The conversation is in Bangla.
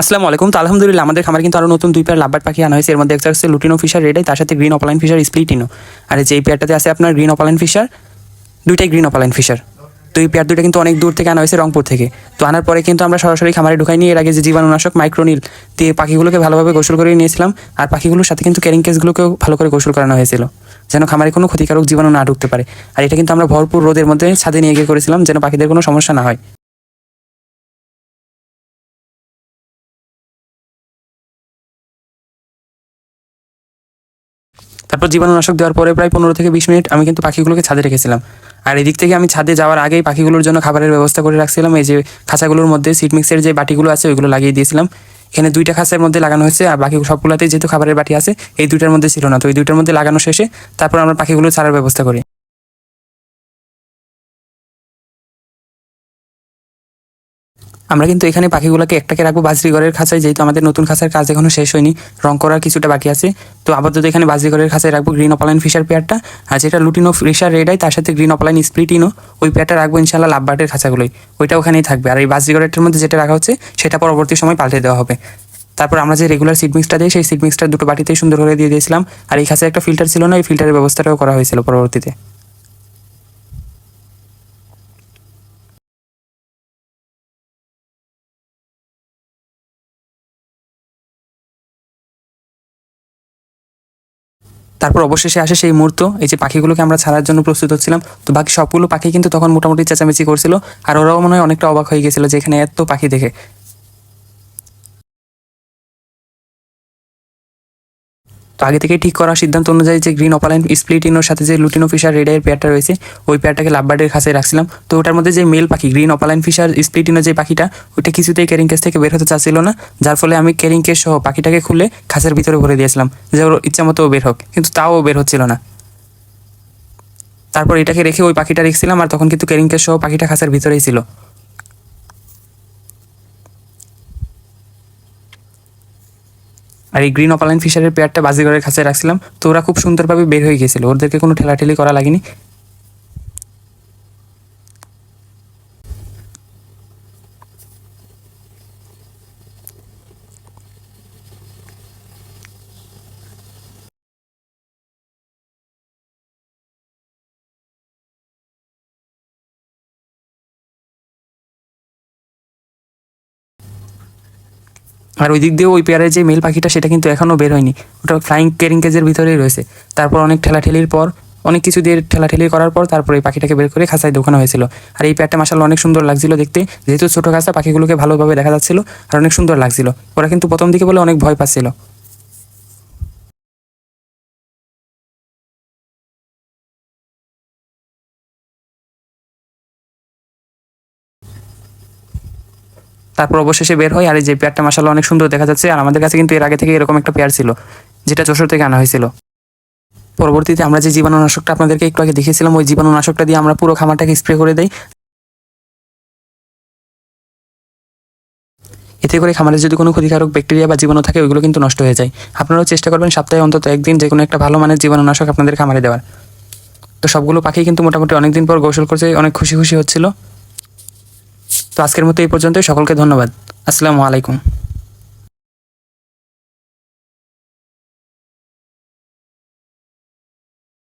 আসসালামু আলাইকুম। তো আলহামদুলিল্লাহ, আমাদের খামার কিন্তু আরও নতুন দুই পেয়ার লাভবার্ড পাখি আনা হয়েছে। এর মধ্যে একটা হচ্ছে লুটিনো ফিশার রেডাই তার সাথে green opaline Fischer split ino আর যেই পেয়ারটাতে আছে আপনার গ্রিন অপালাইন ফিশার, দুইটাই গ্রিন অপালাইন ফিশার। তো এই পেয়ার দুইটা কিন্তু অনেক দূর থেকে আনা হয়েছে রংপুর থেকে। তো আনার পরে কিন্তু আমরা সরাসরি খামারে ঢুকাই নিয়ে, এর আগে যে জীবাণুনাশক মাইক্রোনিল দিয়ে পাখিগুলোকে ভালোভাবে গোসল করে নিয়েছিলাম। আর পাখিগুলোর সাথে কিন্তু ক্যারিং কেসগুলোকেও ভালো করে গোসল করানো হয়েছিল, যেন খামারে কোনো ক্ষতিকারক জীবাণু না ঢুকতে পারে। আর এটা কিন্তু আমরা ভরপুর রোদের মধ্যে ছাদে নিয়ে গিয়ে করেছিলাম, যেন পাখিদের কোনো সমস্যা না হয়। তারপর জীবাণুনাশক দেওয়ার পরে প্রায় পনেরো থেকে বিশ মিনিট আমি কিন্তু পাখিগুলোকে ছাদে রেখেছিলাম। আর এদিক থেকে আমি ছাদে যাওয়ার আগেই পাখিগুলোর জন্য খাবারের ব্যবস্থা করে রাখছিলাম। এই যে খাঁচাগুলোর মধ্যে সিট মিক্সের যে বাটিগুলো আছে, ওইগুলো লাগিয়ে দিয়েছিলাম। এখানে দুইটা খাঁচার মধ্যে লাগানো হয়েছে আর বাকি সবগুলোতেই যেহেতু খাবারের বাটি আছে, এই দুইটার মধ্যে ছিল না। তো এই দুইটার মধ্যে লাগানো শেষে তারপর আমরা পাখিগুলো ছাড়ার ব্যবস্থা করি। আমরা কিন্তু এখানে পাখিগুলোকে একটাকে রাখব বাজরিগড়ের খাঁচায়, যেহেতু আমাদের নতুন খাঁচার কাজ এখনও শেষ হয়নি। রং করার কিছুটা বাকি আছে। তো আপাতত এখানে বাজরিগড়ের খাঁচায় রাখব গ্রিন অপালাইন ফিশার পেয়ারটা। আর যেটা লুটিনো ফিশার রেডাই তার সাথে গ্রিন অপালাইন স্প্লিটিনো ওই পেয়ারটা রাখব ইনশাল্লাহ লাভবার্ডের খাঁচাগুলোই ওইটা ওখানেই থাকবে। আর এই বাজরিগড়ের মধ্যে যেটা রাখা হচ্ছে, সেটা পরবর্তী সময় পাল্টে দেওয়া হবে। তারপর আমরা যে রেগুলার সিড মিক্সটা দিই, সেই সিড মিক্সটা দুটো বাটিতেই সুন্দর করে দিয়ে দিয়েছিলাম। আর এই খাঁচায় একটা ফিল্টার ছিল না, এই ফিল্টারের ব্যবস্থাটাও করা হয়েছিল পরবর্তীতে। তারপর অবশেষে আসে সেই মুহূর্ত, এই যে পাখিগুলোকে আমরা ছাড়ার জন্য প্রস্তুত হচ্ছিলাম। তো বাকি সবগুলো পাখি কিন্তু তখন মোটামুটি চেঁচামেচি করছিল। আর ওরাও মনে হয় অনেকটা অবাক হয়ে গেছিল যে এখানে এত পাখি দেখে। তো আগে থেকে ঠিক করা সিদ্ধান্ত অনুযায়ী যে গ্রিন অপালাইন স্প্লিটিনোর সাথে যে লুটিনো ফিশার রেডাইয়ের পেয়ারটা রয়েছে, ওই পেয়ারটাকে লাভবার্ডের কাছে রাখছিলাম। তো ওটার মধ্যে যে মেল পাখি গ্রিন অপালাইন ফিশার স্প্লিটিনো যে পাখিটা, ওইটা কিছুতেই ক্যারিং কেস থেকে বের হতে চাচ্ছিল না। যার ফলে আমি ক্যারিং কেস সহ পাখিটাকে খুলে খাঁচের ভিতরে ভরে দিয়েছিলাম, যে ওর ইচ্ছা মতো বের হোক, কিন্তু তাও বের হচ্ছিল না। তারপর এটাকে রেখে ওই পাখিটা রেখেছিলাম, আর তখন কিন্তু ক্যারিং কেস সহ পাখিটা খাঁচার ভিতরেই ছিল। আর এই গ্রিন অপালাইন ফিশারের পেয়ারটা বাজিগরের কাছে রাখছিলাম, তো ওরা খুব সুন্দরভাবে বের হয়ে গেছিল। ওদেরকে কোনো ঠেলাঠেলি করা লাগেনি। আর ওই দিক দিয়েও ওই পেয়ারের যে মেল পাখিটা, সেটা কিন্তু এখনও বের হয়নি। ওটা ফ্লাইং কেরিং কেজের ভিতরেই রয়েছে। তারপর অনেক ঠেলাঠেলির পর, অনেক কিছু দিয়ে ঠেলাঠেলি করার পর তারপর এই পাখিটাকে বের করে খাঁচায় ঢোকানো হয়েছিল। আর এই পেয়ারটা মাসাল অনেক সুন্দর লাগছিল দেখতে। যেহেতু ছোটো খাঁচা, পাখিগুলোকে ভালোভাবে দেখা যাচ্ছিল আর অনেক সুন্দর লাগছিল। ওরা কিন্তু প্রথম দিকে বলে অনেক ভয় পাচ্ছিল। তারপর অবশেষে বের হয় আর এই যে পেয়ারটা মাসাল্লাহ অনেক সুন্দর দেখা যাচ্ছে। আর আমাদের কাছে কিন্তু এর আগে থেকে এরকম একটা পেয়ার ছিল, যেটা যশোর থেকে আনা হয়েছিল। পরবর্তীতে আমরা যে জীবাণুনাশকটা আপনাদেরকে একটু আগে দেখিয়েছিলাম, ওই জীবাণুনাশকটা দিয়ে আমরা পুরো খামারটাকে স্প্রে করে দেই। এতে করে খামারে যদি কোনো ক্ষতিকারক ব্যাকটেরিয়া বা জীবাণু থাকে, ওইগুলো কিন্তু নষ্ট হয়ে যায়। আপনারাও চেষ্টা করবেন সপ্তাহে অন্তত একদিন যে কোনো একটা ভালো মানের জীবাণুনাশক আপনাদের খামারে দেওয়ার। তো সবগুলো পাখি কিন্তু মোটামুটি অনেকদিন পর গোসল করছে, অনেক খুশি খুশি হচ্ছিল। তো আজকের মতো এই পর্যন্তই। সকলকে ধন্যবাদ। আসসালামু আলাইকুম।